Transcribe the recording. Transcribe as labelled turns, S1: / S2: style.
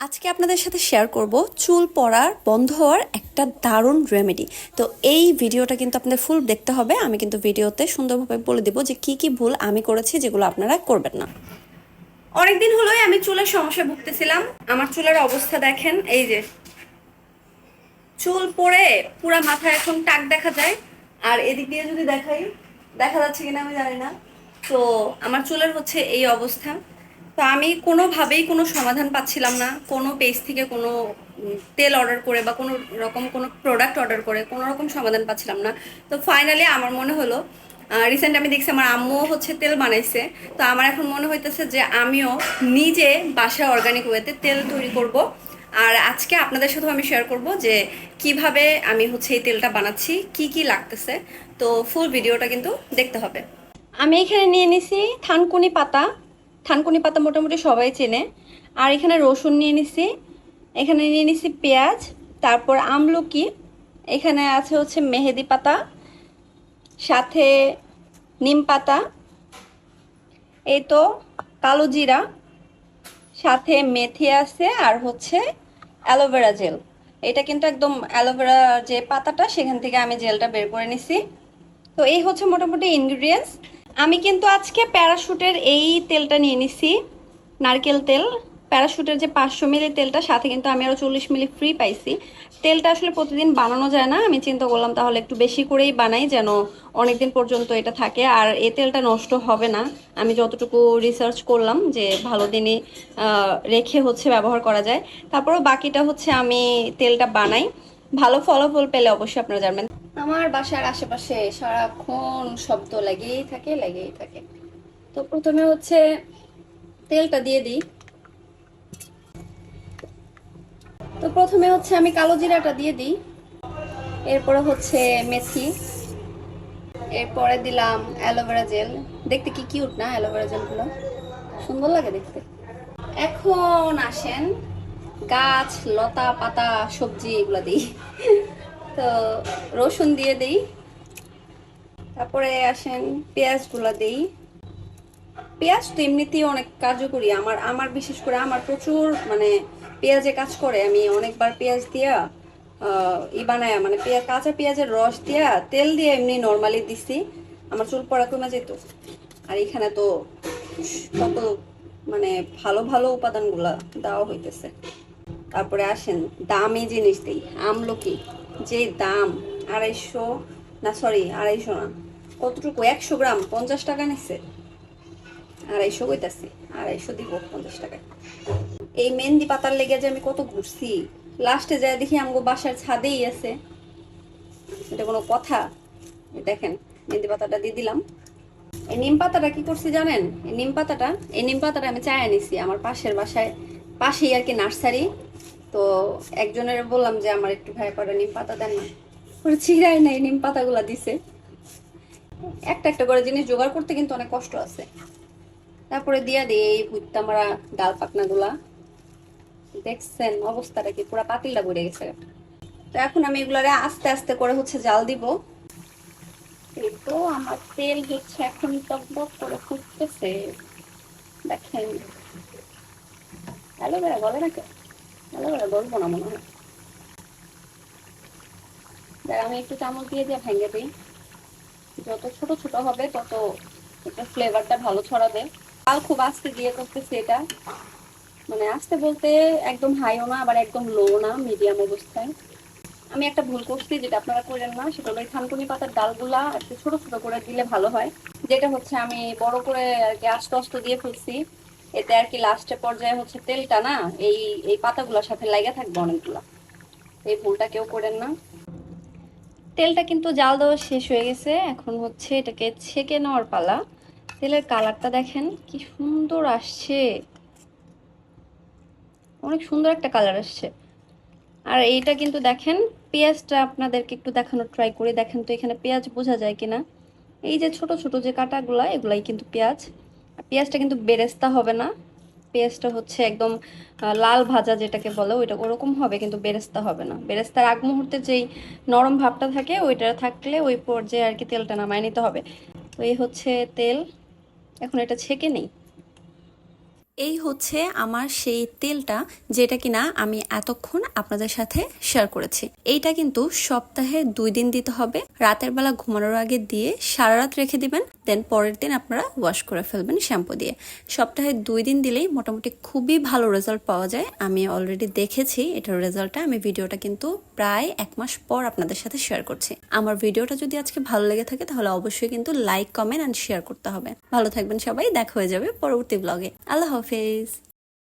S1: আজকে আপনাদের সাথে শেয়ার করব চুল পড়ার, বন্ধ হওয়ার একটা দারুণ রেমেডি তো এই ভিডিওটা কিন্তু আপনাদের ফুল দেখতে হবে। আমি কিন্তু ভিডিওতে সুন্দরভাবে বলে দিব যে কি কি ভুল আমি করেছি যেগুলো আপনারা করবেন না। অনেকদিন হলোই আমি চুলের সমস্যায় ভুগতেছিলাম। আমার চুলের অবস্থা দেখেন, এই যে। চুল পড়ে পুরা মাথায় এখন টাক দেখা যায়। আর এদিক দিয়ে যদি দেখাই, দেখা যাচ্ছে কিনা আমি জানি না। তো আমার চুলের হচ্ছে এই অবস্থা। তো আমি কোনোভাবেই কোনো সমাধান পাচ্ছিলাম না। কোনো পেজ থেকে কোনো তেল অর্ডার করে বা কোনো রকম কোনো প্রোডাক্ট অর্ডার করে কোনো রকম সমাধান পাচ্ছিলাম না। তো ফাইনালি আমার মনে হলো রিসেন্ট আমি দেখছি আমার আম্মুও হচ্ছে তেল বানাইছে। তো আমার এখন মনে হইতেছে যে আমিও নিজে বাসায় অর্গানিক ওয়েতে তেল তৈরি করব। আর আজকে আপনাদের সাথেও আমি শেয়ার করব যে কীভাবে আমি হচ্ছে এই তেলটা বানাচ্ছি, কি কি লাগতেছে। তো ফুল ভিডিওটা কিন্তু দেখতে হবে। আমি এখানে নিয়ে নিছি থানকুনি পাতা থানকুনি পাতা মোটামুটি সবাই চেনে। আর এখানে রসুন নিয়ে নিছি, এখানে নিয়ে নিছি পেঁয়াজ, তারপর আমলকি, এখানে আছে হচ্ছে মেহেদি পাতা, সাথে নিম পাতা, এই তো কালো জিরা, সাথে মেথি আছে আর হচ্ছে অ্যালোভেরা জেল। এটা কিন্তু একদম অ্যালোভেরা যে পাতাটা, সেখান থেকে আমি জেলটা বের করে নিছি। তো এই হচ্ছে মোটামুটি ইনগ্রিডিয়েন্টস আমি কিন্তু আজকে প্যারাশুটের এই তেলটা নিয়ে নিছি, নারকেল তেল। প্যারাশুটের যে পাঁচশো মিলি তেলটা, সাথে কিন্তু আমি আরও চল্লিশ মিলি ফ্রি পাইছি। তেলটা আসলে প্রতিদিন বানানো যায় না, আমি চিন্তা করলাম তাহলে একটু বেশি করেই বানাই যেন অনেকদিন পর্যন্ত এটা থাকে। আর এই তেলটা নষ্ট হবে না। আমি যতটুকু রিসার্চ করলাম যে ভালো দিনে রেখে হচ্ছে ব্যবহার করা যায়। তারপরও বাকিটা হচ্ছে আমি তেলটা বানাই। ভালো ফলাফল পেলে অবশ্যই আপনারা জানবেন। আমার বাসার আশেপাশে সারাক্ষণ শব্দ লেগেই থাকে লেগেই থাকে। তো প্রথমে হচ্ছে তেলটা দিয়ে দিই। তো প্রথমে হচ্ছে আমি কালো জিরাটা দিয়ে দিই। এরপরে হচ্ছে মেথি। এরপরে দিলাম অ্যালোভেরা জেল। দেখতে কি কিউট না অ্যালোভেরা জেলগুলো? সুন্দর লাগে দেখতে। এখন আসেন গাছ, লতা, পাতা, সবজি এগুলো দিই। তো রসুন দিয়ে দিই। তারপরে আসেন পেঁয়াজগুলো দিই। পেঁয়াজ তো এমনিতেই অনেক কার্যকরী। আমার আমার বিশেষ করে আমার প্রচুর মানে পেঁয়াজে কাজ করে। আমি অনেকবার পেঁয়াজ দিয়া ই বানায় মানে পেঁয়াজ কাঁচা পেঁয়াজের রস দিয়া তেল দিয়ে এমনি নর্মালি দিছি। আমার চুল পড়া কমে যেত। আর এখানে তো কত মানে ভালো ভালো উপাদানগুলা দেওয়া হইতেছে। তারপরে আসেন দামি জিনিস দিই, আমলকি। যে দাম, আড়াইশো, না সরি আড়াইশো না, কতটুকু? একশো গ্রাম, পঞ্চাশ টাকা নিচ্ছে আড়াইশো কইতাছি, আড়াইশো দিব পঞ্চাশ টাকায়। এই মেহেন্দি পাতার লেগে যে আমি কত ঘুরছি, লাস্টে যায় দেখি আমগো বাসার ছাদেই আছে। এটা কোনো কথা? দেখেন, মেহেন্দি পাতাটা দিয়ে দিলাম। এই নিম পাতাটা কি করছি জানেন? এই নিম পাতাটা, এই নিম পাতাটা আমি চায় আনিছি আমার পাশের বাসায়, পাশেই আর কি নার্সারি। তো একজনের বললাম যে, আমার একটু ভাই করে নিম পাতা দেন না। ছিঁড়াই নাই, নিম পাতাগুলা দিছে। একটা একটা করে জিনিস জোগাড় করতে কিন্তু অনেক কষ্ট আছে। তারপরে দিয়া দিই এই ভুট্টা মারা ডাল পাকনাগুলা। দেখছেন অবস্থাটা কি, পুরো পাতিলটা পড়ে গেছে। তো এখন আমি এগুলারে আস্তে আস্তে করে হচ্ছে জাল দিব। তো আমার তেল হচ্ছে এখন টকবক করে ফুটতেছে। দেখেন। অ্যালোভেরা বলে না কেউ না আমি একটু চামচ দিয়ে দিয়ে ভেঙে দিই। যত ছোট ছোট হবে, তত একটা ফ্লেভারটা ভালো ছড়াবে। তাও খুব আস্তে দিয়ে করতেছি এটা। মানে আস্তে বলতে একদম হাইও না, আবার একদম লো না মিডিয়াম অবস্থায়। আমি একটা ভুল করছি, যেটা আপনারা করেন না, সেটা হলো থানকুনি পাতার ডালগুলা একটু ছোট ছোট করে দিলে ভালো হয়। যেটা হচ্ছে আমি বড় করে আর কি আস্তে আস্তে দিয়ে ফেলছি। এতে আর কি লাস্টে পর্যায়ে হচ্ছে তেলটা না, এই এই পাতাগুলোর সাথে লাগে থাকবে অনেকগুলা। এই ভুলটা কেউ করেন না। তেলটা কিন্তু জাল দেওয়া শেষ হয়ে গেছে। এখন হচ্ছে এটাকে ছেঁকে নেওয়ার পালা। তেলের কালারটা দেখেন, কি সুন্দর আসছে। অনেক সুন্দর একটা কালার আসছে। আর এইটা কিন্তু দেখেন, পেঁয়াজটা আপনাদেরকে একটু দেখানোর ট্রাই করে। দেখেন তো এখানে পেঁয়াজ বোঝা যায় কিনা। এই যে ছোট ছোট যে কাটাগুলা, এগুলাই কিন্তু পেঁয়াজ। পেঁয়াজটা কিন্তু বেরেস্তা হবে না। পেঁয়াজটা হচ্ছে একদম লাল ভাজা যেটাকে বলে, ওইটা ওরকম হবে কিন্তু বেরেস্তা হবে না। বেরেস্তার আগ মুহূর্তে যেই নরম ভাবটা থাকে, ওইটা থাকলে ওই পর্যায়ে আর কি তেলটা নামায় নিতে হবে। তো এই হচ্ছে তেল। এখন এটা ছেঁকে নেই। এই হচ্ছে আমার সেই তেলটা যেটা কিনা আমি এতক্ষণ আপনাদের সাথে শেয়ার করেছি। এইটা কিন্তু সপ্তাহে দুই দিন দিতে হবে। রাতের বেলা ঘুমানোর আগে দিয়ে সারা রাত রেখে দিবেন দেন পরের দিন আপনারা ওয়াশ করে ফেলবেন শ্যাম্পু দিয়ে। সপ্তাহে দুই দিন দিলেই মোটামুটি খুবই ভালো রেজাল্ট পাওয়া যায়। আমি অলরেডি দেখেছি এটার রেজাল্টটা আমি ভিডিওটা কিন্তু প্রায় এক মাস পর আপনাদের সাথে শেয়ার করছি। আমার ভিডিওটা যদি আজকে ভালো লেগে থাকে, তাহলে অবশ্যই কিন্তু লাইক কমেন্ট অ্যান্ড শেয়ার করতে হবে। ভালো থাকবেন সবাই। দেখা হয়ে যাবে পরবর্তী ব্লগে আল্লাহ হাফেজ